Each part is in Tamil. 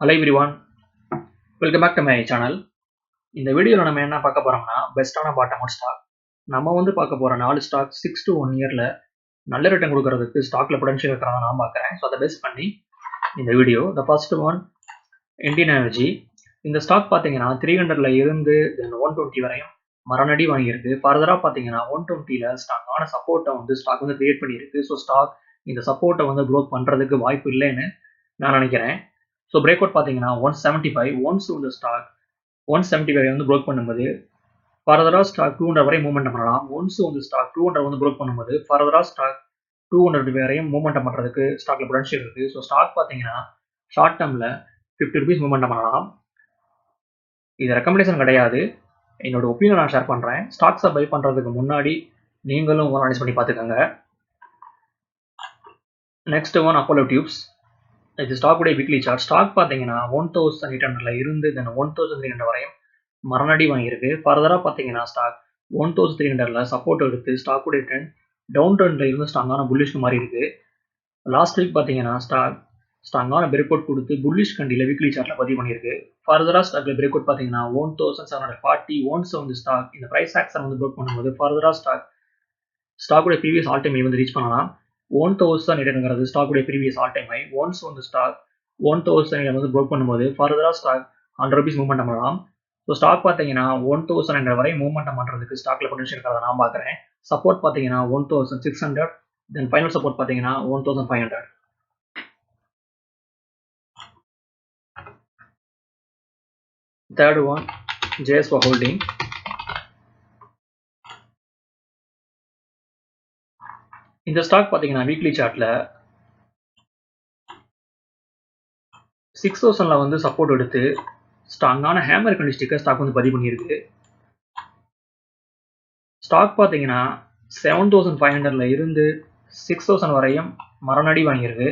Hello everyone welcome back to my channel இந்த வீடியோவில் நம்ம என்ன பார்க்க போகிறோம்னா பெஸ்ட்டான பாட்டம் அவுட் ஸ்டாக் நம்ம வந்து பார்க்க போகிற நாலு ஸ்டாக் சிக்ஸ் டு ஒன் இயரில் நல்ல ரிட்டர்ன் கொடுக்கறதுக்கு ஸ்டாக்ல பொட்டன்ஷியல் இருக்கிறத நான் பார்க்குறேன். ஸோ அதை பேஸ் பண்ணி இந்த video the first one Indian energy இந்த ஸ்டாக் பார்த்தீங்கன்னா த்ரீ ஹண்ட்ரட்ல இருந்து தென் ஒன் டுவெண்ட்டி வரையும் மரணடி வாங்கியிருக்கு. ஃபர்தராக பார்த்தீங்கன்னா ஒன் டுவெண்ட்டியில் ஸ்டாக்கான சப்போர்ட்டை வந்து ஸ்டாக் வந்து கிரியேட் பண்ணியிருக்கு. ஸோ ஸ்டாக் இந்த சப்போர்ட்டை வந்து க்ரோத் பண்ணுறதுக்கு வாய்ப்பு இல்லைன்னு நான் நினைக்கிறேன். ஸோ பிரேக் அவுட் பார்த்தீங்கன்னா ஒன் செவன்ட்டி ஃபைவ் ஒன்ஸ் இந்த ஸ்டாக் ஒன் செவன்ட்டி ஃபைவ் வந்து ப்ரோக் பண்ணும்போது ஃபர்தராக ஸ்டாக் டூ ஹண்ட்ரட் வரையும் மூவ்மெண்ட் பண்ணலாம். ஒன்ஸ் வந்து ஸ்டாக் டூ ஹண்ட்ரட் வந்து ப்ரோக் பண்ணும்போது ஃபர்தராக ஸ்டாக் டூ ஹண்ட்ரட் வரையும் மூவ்மெண்ட் பண்ணுறதுக்கு ஸ்டாக்ல பொட்டன்ஷியல் இருக்குது ஸோ ஸ்டாக் பார்த்தீங்கன்னா ஷார்ட் டேர்மில் ஃபிஃப்டி ருபீஸ் மூவ்மெண்ட் பண்ணலாம். இது ரெக்கமெண்டேஷன் கிடையாது. என்னோட ஒப்பீனியன் நான் ஷேர் பண்ணுறேன் ஸ்டாக்ஸை பை பண்ணுறதுக்கு முன்னாடி நீங்களும் அனலைஸ் பண்ணி பார்த்துக்கோங்க. நெக்ஸ்ட் ஒன் அப்போலோ டியூப்ஸ் இது ஸ்டாக்குடைய வீக்லி சார்ட் ஸ்டாக் பார்த்தீங்கன்னா ஒன் தௌசண்ட் எயிட் ஹண்ட்ரட்ல இருந்து then one thousand three hundred வரையும் மரணடி வாங்கியிருக்கு. ஃபர்தராக பார்த்தீங்கன்னா ஸ்டாக் ஒன் தௌசண்ட் த்ரீ ஹண்ட்ரட்ல சப்போர்ட் எடுத்து ஸ்டாக்குடைய ட்ரெண்ட் டவுன் ட்ரெண்ட்ல இருந்து ஸ்ட்ராங்கான புல்லிஷ்க்கு மாறி இருக்கு லாஸ்ட் வீக் பார்த்தீங்கன்னா ஸ்டாக் ஸ்ட்ராங்கான பிரேக் அவுட் கொடுத்து புல்லிஷ் கண்டியில் வீக்லி சார்ட்டில் பதிவு பண்ணியிருக்கு. ஃபர்தராக ஸ்டாக்ல பிரேக் அவுட் பார்த்தீங்கன்னா one thousand seven hundred forty once வந்து ஸ்டாக் இந்த ப்ரைஸ் ஆக்ஷன் வந்து ப்ரோக் பண்ணும்போது ஃபர்தராக ஸ்டாக் ஸ்டாக்குடைய ப்ரீவியஸ் ஆல் டைம் வந்து ரீச் பண்ணலாம். ஒன் தௌசண்ட் இடங்கிறது ஸ்டாக்குடைய previous all time high once வந்து ஸ்டாக் ஒன் தௌசண்ட் எயிட் வந்து ப்ரோக் பண்ணும்போது ஃபர்தராக ஸ்டாக் ஹண்ட்ரட் ருபீஸ் மூவ்மெண்ட் பண்ணலாம். ஸோ ஸ்டாக் பார்த்தீங்கன்னா ஒன் தௌசண்ட் ஹண்ட்ரட் வரை மூவ்மெண்ட் பண்ணுறதுக்கு ஸ்டாக்ல பொட்டன்ஷியல் இருக்கிறத நான் பார்க்குறேன். சப்போர்ட் பார்த்தீங்கன்னா one thousand six hundred then final support பார்த்தீங்கன்னா one thousand five hundred third one JSO holding இந்த ஸ்டாக் பார்த்தீங்கன்னா வீக்லி சார்ட்ல சிக்ஸ் தௌசண்ட்ல வந்து சப்போர்ட் எடுத்து ஸ்ட்ராங்கான ஹேமர் கண்டிஸ்டிக்காக ஸ்டாக் வந்து பதிவு பண்ணியிருக்கு. ஸ்டாக் பார்த்தீங்கன்னா செவன் தௌசண்ட் ஃபைவ் ஹண்ட்ரட்ல இருந்து சிக்ஸ் தௌசண்ட் வரையும் மரணடி வாங்கியிருக்கு.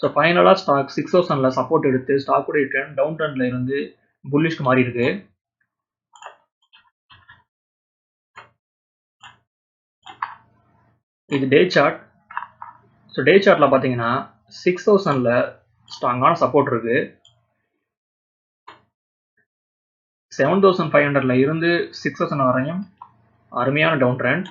ஸோ ஃபைனலாக ஸ்டாக் சிக்ஸ் தௌசண்ட்ல சப்போர்ட் எடுத்து ஸ்டாக்குடைய ட்ரெண்ட் டவுன் ட்ரெண்ட்ல இருந்து புல்லிஷ்க்கு மாறி இருக்கு இது டே சார்ட் ஸோ டே சார்ட்டில் பார்த்தீங்கன்னா சிக்ஸ் தௌசண்ட்ல ஸ்ட்ராங்கான சப்போர்ட் இருக்கு. செவன் தௌசண்ட் ஃபைவ் ஹண்ட்ரட்ல இருந்து சிக்ஸ் தௌசண்ட் வரையும் அருமையான டவுன் ட்ரெண்ட்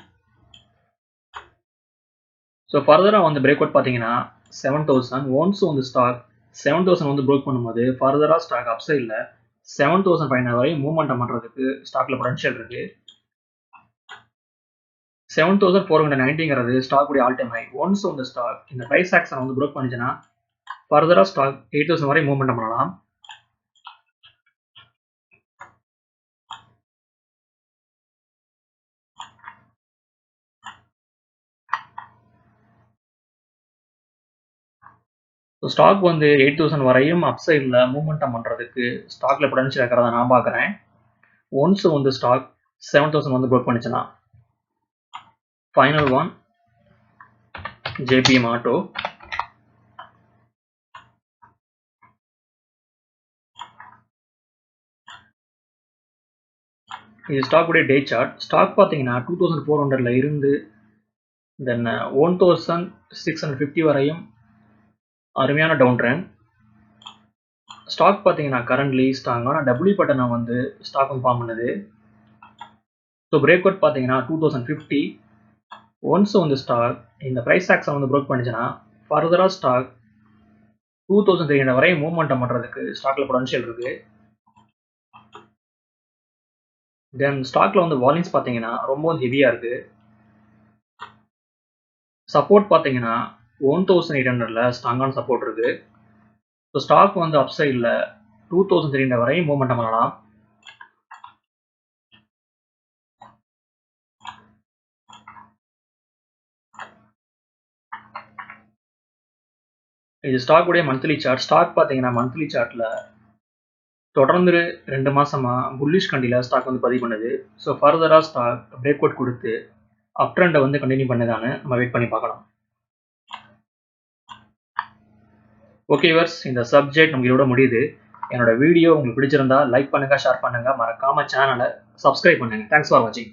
ஸோ ஃபர்தராக வந்து பிரேக் அவுட் பார்த்தீங்கன்னா செவன் தௌசண்ட் ஒன்ஸ் வந்து ஸ்டாக் செவன் தௌசண்ட் வந்து ப்ரோக் பண்ணும்போது ஃபர்தராக ஸ்டாக் அப்சைடில் செவன் தௌசண்ட் ஃபைவ் ஹண்ட்ரட் வரையும் மூவ்மெண்ட் பண்ணுறதுக்கு ஸ்டாக்ல பொட்டன்ஷியல் இருக்குது செவன் தௌசண்ட் ஃபோர் ஹண்ட்ரட் நைன்ட்டிங்கிறது ஸ்டாக்குடைய ஆல் டைம் ஹை ஒன்ஸ் இந்த ஸ்டாக் இந்த ப்ரைஸ் ஆக்ஷன் வந்து ப்ரோக் பண்ணிச்சுன்னா ஃபர்தராக ஸ்டாக் எயிட் தௌசண்ட் வரை மூவ்மெண்ட் பண்ணலாம். ஸோ ஸ்டாக் வந்து எயிட் தௌசண்ட் வரையும் அப்சைடில் மூவ்மெண்ட்டை பண்ணுறதுக்கு ஸ்டாக்ல பொட்டன்ஷியல் இருக்கிறத நான் பார்க்குறேன் ஒன்ஸ் வந்து ஸ்டாக் செவன் தௌசண்ட் வந்து ப்ரோக் பண்ணிச்சுன்னா ஃபைனல் ஒன் ஜேபிஎம் ஆட்டோ இது ஸ்டாக்குடைய டே சார்ட் ஸ்டாக் பார்த்தீங்கன்னா டூ தௌசண்ட் ஃபோர் ஹண்ட்ரட்ல இருந்து then one thousand six hundred fifty வரையும் அருமையான டவுன் ட்ரெண்ட் ஸ்டாக் பார்த்தீங்கன்னா கரண்ட்லி ஸ்ட்ராங்கான டபிள்யூ பட்டனை வந்து ஸ்டாக் வந்து ஃபார்ம் பண்ணுது. ஸோ பிரேக் அவுட் பார்த்தீங்கன்னா டூ தௌசண்ட் ஃபிஃப்டி ஒன்ஸ் வந்து ஸ்டாக் இந்த ப்ரைஸ் ஆக்ஸை வந்து ப்ரோக் பண்ணிச்சுன்னா ஃபர்தராக stock two thousand three hundred வரையும் மூவ்மெண்ட்டை பண்ணுறதுக்கு ஸ்டாக்ல பொட்டன்ஷியல் இருக்கு. தென் ஸ்டாக்ல வந்து வால்யூம்ஸ் பார்த்தீங்கன்னா ரொம்ப வந்து ஹெவியாக இருக்கு. சப்போர்ட் பார்த்தீங்கன்னா ஒன் தௌசண்ட் எயிட் ஹண்ட்ரட்ல ஸ்ட்ராங்கான சப்போர்ட் இருக்கு. ஸோ ஸ்டாக் வந்து அப் சைடில் டூ தௌசண்ட் த்ரீ ஹண்ட்ரட் வரையும் மூவ்மெண்ட் பண்ணலாம். இது ஸ்டாக்குடைய மந்த்லி சார்ட் ஸ்டாக் பார்த்தீங்கன்னா மந்த்லி சார்ட்டில் தொடர்ந்து ரெண்டு மாதமாக புல்லிஷ் கண்டியில் ஸ்டாக் வந்து பதிவு பண்ணுது. ஸோ ஃபர்தராக ஸ்டாக் பிரேக் அவுட் கொடுத்து அப் ட்ரெண்டை வந்து கண்டினியூ பண்ணுதான்னு நம்ம வெயிட் பண்ணி பார்க்கலாம். ஓகே வர்ஸ் இந்த சப்ஜெக்ட் நமக்கு இதோட முடியுது. என்னோட வீடியோ உங்களுக்கு பிடிச்சிருந்தா லைக் பண்ணுங்க ஷேர் பண்ணுங்க. மறக்காம சேனலை சப்ஸ்கிரைப் பண்ணுங்க. தேங்க்ஸ் ஃபார் வாட்சிங்